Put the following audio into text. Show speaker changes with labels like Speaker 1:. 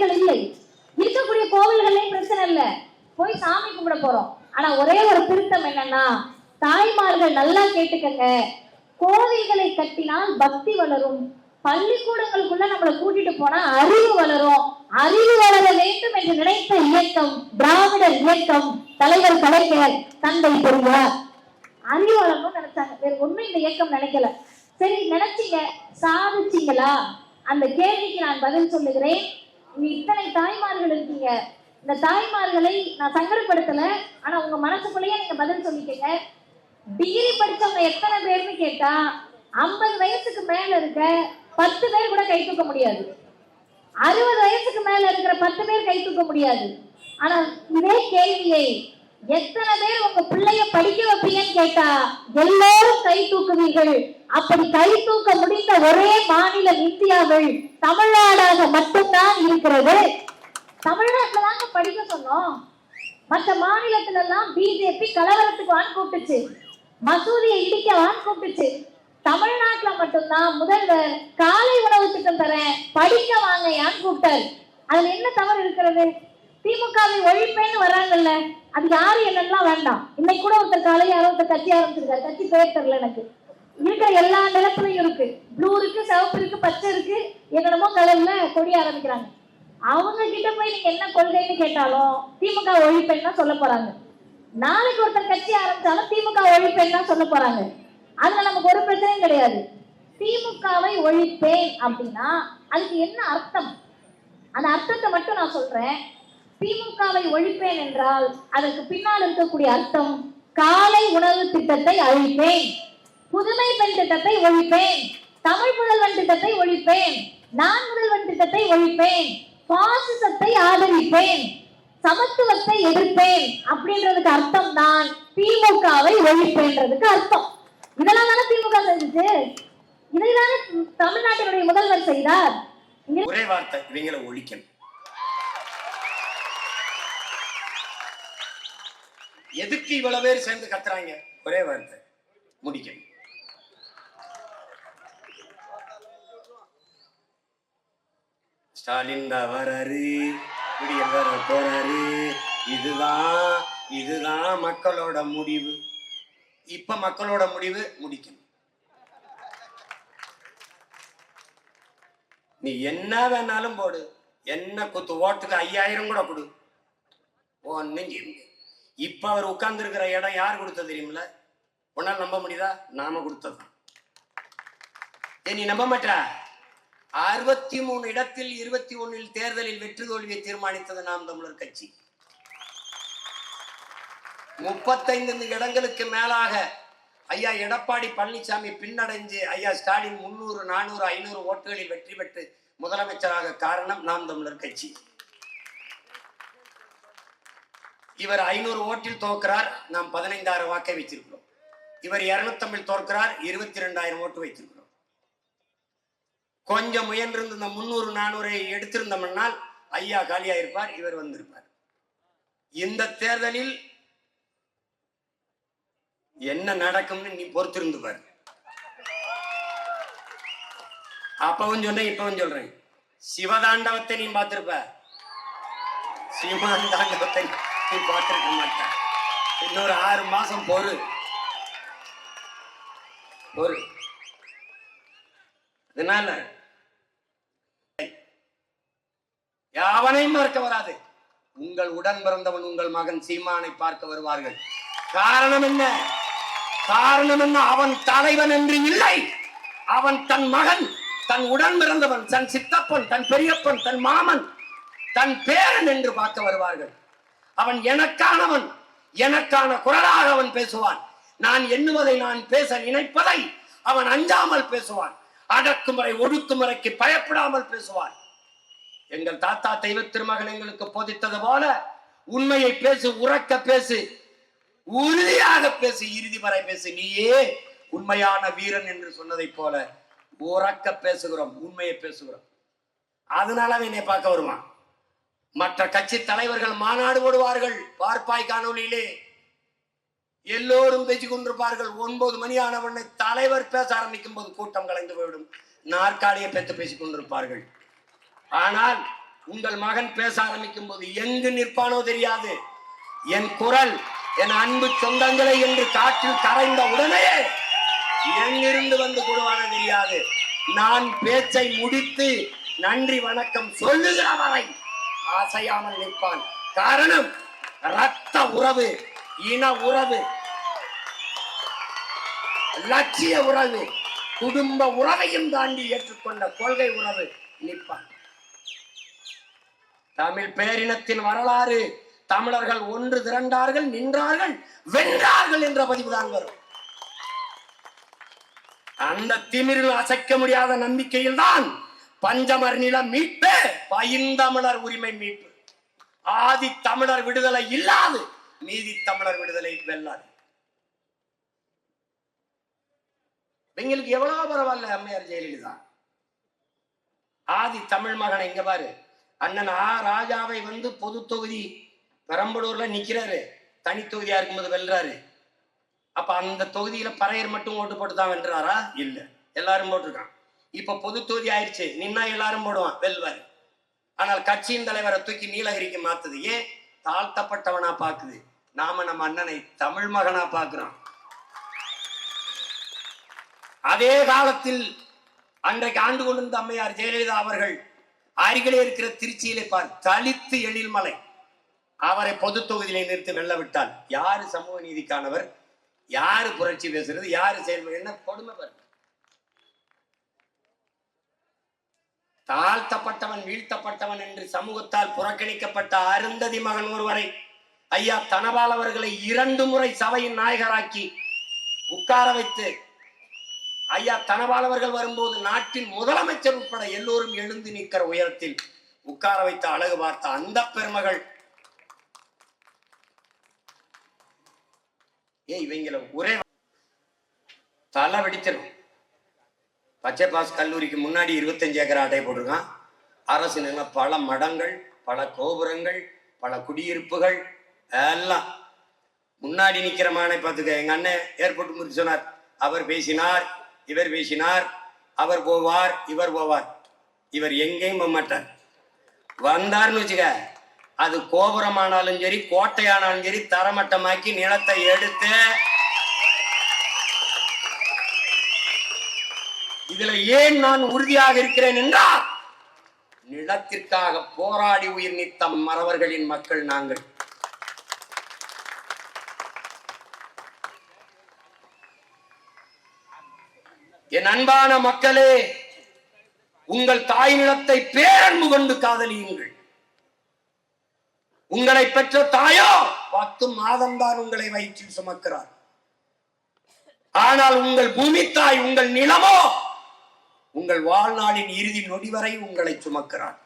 Speaker 1: குறைகள் இல்லை. இருக்கக்கூடிய கோவில்களே பிரச்சனை இல்லை. போய் சாமி கும்பிட போறோம். ஆனா ஒரே ஒரு திருத்தம் என்னன்னா தாய்மார்கள் நல்லா கேட்டுக்கங்க. கோவில்களை கட்டினால் பக்தி வளரும். பள்ளிக்கூடங்களுக்குள்ள நம்மளை கூட்டிட்டு போனா அறிவு வளரும். அறிவு வளர வேண்டும் என்று நினைத்த இயக்கம் திராவிடர் இயக்கம் தலைவர் கலைஞர் தந்தை பெரியார். அறிவு வளரணும்னு நினைச்சாங்க. வேற ஒண்ணும் இந்த இயக்கம் நினைக்கல. சரி நினைச்சீங்க. சாதிச்சீங்களா? அந்த கேள்விக்கு நான் பதில் சொல்லுகிறேன். இத்தனை தாய்மார்கள் இருக்கீங்க இந்த தாய்மார்களை நான் சங்கடப்படுத்தல ஆனா உங்க மனசுக்குள்ளேயே நீங்க பதில் சொல்லிக்கங்க. டிகிரி படிச்சவங்க எத்தனை பேர்னு கேட்டா ஐம்பது வயசுக்கு மேல இருக்க பத்து பேர் கூட கை தூக்க முடியாது. அறுபது வயசுக்கு மேல இருக்கிற பத்து பேர் கை தூக்க முடியாது. ஆனா இதே கேள்வியை எத்தனை பேர் உங்க பிள்ளைய படிக்க வைப்பீங்கன்னு கேட்டா எல்லாரும் கை தூக்குவீர்கள். அப்படி கை தூக்க முடிந்த ஒரே மாநிலம் இந்தியாவில் தமிழ்நாடாக மட்டும்தான் தமிழ்நாட்டில் தாங்க படிக்க சொன்னோம். மற்ற மாநிலத்துல எல்லாம் பிஜேபி கலவரத்துக்கு வான் கூப்பிட்டுச்சு. மசூதியை இடிக்க வான் கூப்பிட்டுச்சு. தமிழ்நாட்டுல மட்டும்தான் முதல்வர் காலை உணவு திட்டம் தரேன் படிக்க வாங்க யான் கூப்பிட்டார். அதுல என்ன தவறு இருக்கிறது? திமுகவை ஒழிப்பேன்னு வராங்கல்ல அது யாரு என்னெல்லாம் வேண்டாம். இன்னைக்கு கூட ஒருத்தர் காலை யாரோ ஒருத்தர் கட்சி ஆரம்பிச்சிருக்காரு. கட்சி பேர் தெரியல எனக்கு. இருக்கிற எல்லா நிலத்திலையும் இருக்கு. ப்ளூ இருக்கு சிவப்பு இருக்கு பச்சை இருக்கு. என்னென்னமோ கலர்ல கொடி ஆரம்பிக்கிறாங்க. அவங்க கிட்ட போய் நீங்க என்ன கொள்கைன்னு கேட்டாலும் திமுக ஒழிப்பெண் தான் சொல்ல போறாங்க. நாளைக்கு ஒருத்தர் கட்சி ஆரம்பிச்சாலும் திமுக ஒழிப்பெண் தான் சொல்ல போறாங்க. அதுல நமக்கு ஒரு பிரச்சனையும் கிடையாது. திமுகவை ஒழிப்பேன் அப்படின்னா அதுக்கு என்ன அர்த்தம்? அந்த அர்த்தத்தை மட்டும் நான் சொல்றேன். திமுகவை ஒழிப்பேன் என்றால் அதற்கு பின்னால் இருக்கக்கூடிய அர்த்தம் காலை உணவு திட்டத்தை அழிப்பேன். புதுமை பெண் திட்டத்தை ஒழிப்பேன். தமிழ் முதல்வன் திட்டத்தை ஒழிப்பேன். நான் முதல்வன் திட்டத்தை ஒழிப்பேன். பாசிசத்தை ஆதரிப்பேன் சமத்துவத்தை எதிர்ப்பேன் அப்படின்றதுக்கு அர்த்தம் தான் திமுகவை ஒழிப்பேன்றதுக்கு அர்த்தம். இதெல்லாம் தானே திமுக செஞ்சுச்சு? இதைதானே தமிழ்நாட்டினுடைய முதல்வர் செய்தார்.
Speaker 2: ஒரே வார்த்தை இவங்களை ஒழிக்கணும். எதுக்கு இவ்வளவு பேர் சேர்ந்து கத்துறாங்க? ஒரே வார்த்தை முடிக்கணும். ஸ்டாலின் தான் வராரு விடியல் வர போறாரு. இதுதான் இதுதான் மக்களோட முடிவு. இப்ப மக்களோட முடிவு முடிக்கணும். நீ என்ன வேணாலும் போடு. என்ன குத்து ஓட்டுக்கு ஐயாயிரம் கூட கொடு. ஒன்னும் செய்ய இப்ப அவர் உட்கார்ந்து இருக்கிற இடம் யார் கொடுத்தது தெரியுமில்ல? உன்னால் நம்ப முடியுதா? நாம கொடுத்தது நீ நம்ப மாட்டா அறுபத்தி மூணு இடத்தில் இருபத்தி ஒண்ணில் தேர்தலில் வெற்றி தோல்வியை தீர்மானித்தது நாம் தமிழர் கட்சி. முப்பத்தைந்து இடங்களுக்கு மேலாக ஐயா எடப்பாடி பழனிசாமி பின்னடைஞ்சு ஐயா ஸ்டாலின் முன்னூறு நானூறு ஐநூறு ஓட்டுகளில் வெற்றி பெற்று முதலமைச்சராக காரணம் நாம் தமிழர் கட்சி. இவர் ஐநூறு ஓட்டில் தோற்கிறார். நாம் பதினைந்தாயிரம் வாக்கை வைத்திருக்கிறோம். இவர் இருநூத்தம்பில் தோற்கிறார். இருபத்தி ரெண்டாயிரம் ஓட்டு வைத்திருக்கிறோம். கொஞ்சம் முயன்றிருந்த இந்த முன்னூறு நானூறை எடுத்திருந்தோம்னால் ஐயா காலியா இருப்பார் இவர் வந்திருப்பார். இந்த தேர்தலில் என்ன நடக்கும்னு நீ பொறுத்திருந்து பாரு. அப்பவும் சொன்னேன் இப்பவும் சொல்றேன். சிவதாண்டவத்தை நீ பார்த்திருப்ப. சிவதாண்டவத்தை நீ பார்த்திருக்க மாட்ட இன்னொரு ஆறு மாசம் பொறு. பொறு. அதனால யாவனையும் மறக்க வராது. உங்கள் உடன் பிறந்தவன் உங்கள் மகன் சீமானை பார்க்க வருவார்கள். காரணம் என்ன? காரணம் என்ன? அவன் தலைவன் என்று இல்லை. அவன் தன் மகன் தன் உடன் பிறந்தவன் தன் சித்தப்பன் தன் பெரியப்பன் தன் மாமன் தன் பேரன் என்று பார்க்க வருவார்கள். அவன் எனக்கானவன் எனக்கான குரலாக அவன் பேசுவான். நான் எண்ணுவதை நான் பேச நினைப்பதை அவன் அஞ்சாமல் பேசுவான். அடக்குமுறை ஒடுக்குமுறைக்கு பயப்படாமல் பேசுவான். எங்கள் தாத்தா தெய்வ திருமகன் எங்களுக்கு போதித்தது போல உண்மையை பேசு உறக்க பேசு உறுதியாக பேசு இறுதி வரை பேசு. நீயே உண்மையான வீரன் என்று சொன்னதைப் போல உறக்க பேசுகிறோம் உண்மையை பேசுகிறோம். அதனால அவன் என்னை பார்க்க வருவான் மற்ற கட்சி தலைவர்கள் மாநாடு போடுவார்கள் பார்ப்பாய் காணொலியிலே எல்லோரும் பேசிக் கொண்டிருப்பார்கள். ஒன்பது மணி ஆனவனை தலைவர் பேச ஆரம்பிக்கும் போது கூட்டம் கலைந்து போய்விடும். நாற்காலியை பெற்று பேசிக் கொண்டிருப்பார்கள். ஆனால் உங்கள் மகன் பேச ஆரம்பிக்கும் போது எங்கு நிற்பானோ தெரியாது. என் குரல் என் அன்பு சொந்தங்களை என்று காற்றில் கரைந்த உடனே எங்கிருந்து வந்து கொடுவானோ தெரியாது. நான் பேச்சை முடித்து நன்றி வணக்கம் சொல்லுகிற வரை அசையாமல் நிற்பான். காரணம் ரத்த உறவு இன உறவு லட்சிய உறவு குடும்ப உறவையும் தாண்டி ஏற்றுக்கொண்ட கொள்கை உறவு நிற்பான். தமிழ் பேரினத்தின் வரலாறு. தமிழர்கள் ஒன்று திரண்டார்கள் நின்றார்கள் வென்றார்கள் என்ற பதிவுதான் வரும். அந்த திமிரில் அசைக்க முடியாத நம்பிக்கையில் தான் பஞ்சமர் நில மீட்பு பைந்தமிழர் உரிமை மீட்பு. ஆதி தமிழர் விடுதலை இல்லாது நீதி தமிழர் விடுதலை வெல்லாது. எங்களுக்கு எவ்வளவு பரவாயில்ல அம்மையார் ஜெயலலிதா. ஆதி தமிழ் மகனை இங்க பாரு. அண்ணன் ஆ ராஜாவை வந்து பொது தொகுதி பெரம்பலூர்ல நிக்கிறாரு. தனி தொகுதியா இருக்கும்போது வெல்றாரு. அப்ப அந்த தொகுதியில பறையர் மட்டும் ஓட்டு போட்டு தான் வென்றாரா? இல்ல. எல்லாரும் போட்டிருக்கான் இப்ப பொது தொகுதி ஆயிடுச்சு. நின்னா எல்லாரும் போடுவான் வெல்வார். ஆனால் கட்சியின் தலைவரை தூக்கி நீலகிரிக்கு மாத்துது. ஏன்? தாழ்த்தப்பட்டவனா பாக்குது. நாம நம்ம அண்ணனை தமிழ் மகனா பாக்குறோம். அதே காலத்தில் அன்றைக்கு ஆண்டு கொண்டிருந்த அம்மையார் ஜெயலலிதா அவர்கள் அருகிலே இருக்கிற திருச்சியிலே பார் தலித்து எழில்மலை அவரை பொது தொகுதியிலே நிறுத்தி வெல்ல விட்டால் யாரு சமூக நீதிக்கானவர்? யாரு புரட்சி பேசுறது? யாரு செயல்படு என்ன கொடுமை தாழ்த்தப்பட்டவன் வீழ்த்தப்பட்டவன் என்று சமூகத்தால் புறக்கணிக்கப்பட்ட அருந்ததி மகன் ஒருவரை ஐயா தனபால் அவர்களை இரண்டு முறை சபையின் நாயகராக்கி உட்கார வைத்து ஐயா தனவாளவர்கள் வரும்போது நாட்டின் முதலமைச்சர் உட்பட எல்லோரும் எழுந்து நிற்கிற உயரத்தில் உட்கார வைத்த அழகு பார்த்த அந்த பெருமகள். ஏ இவங்கள ஒரே தலை வெடிச்சிடும் பச்சை பாஸ் கல்லூரிக்கு முன்னாடி இருபத்தஞ்சு ஏக்கர் அட்டை போட்டிருக்கான். அரசு நிலம் பல மடங்கள் பல கோபுரங்கள் பல குடியிருப்புகள் எல்லாம். முன்னாடி நிற்கிற மானை பார்த்துக்க எங்கள் அண்ணன் ஏர்போர்ட் முடிச்சு சொன்னார். அவர் பேசினார். இவர் வீசினார் அவர் போவார் இவர் போவார். இவர் எங்கேயும் போக மாட்டார். வந்தார்னு வச்சுக்க அது கோபுரமானாலும் சரி கோட்டையானாலும் சரி தரமட்டமாக்கி நிலத்தை எடுத்து இதுல ஏன் நான் உறுதியாக இருக்கிறேன் என்றால் நிலத்திற்காக போராடி உயிர் நீத்த மறவர்களின் மக்கள் நாங்கள். என் அன்பான மக்களே உங்கள் தாய் நிலத்தை பேரன்பு கொண்டு காதலியுங்கள். உங்களை பெற்ற தாயோ பத்து மாதம்தான் உங்களை வயிற்றில் சுமக்கிறார். ஆனால் உங்கள் பூமி தாய் உங்கள் நிலமோ உங்கள் வாழ்நாளின் இறுதி நொடி வரை உங்களை சுமக்கிறார்.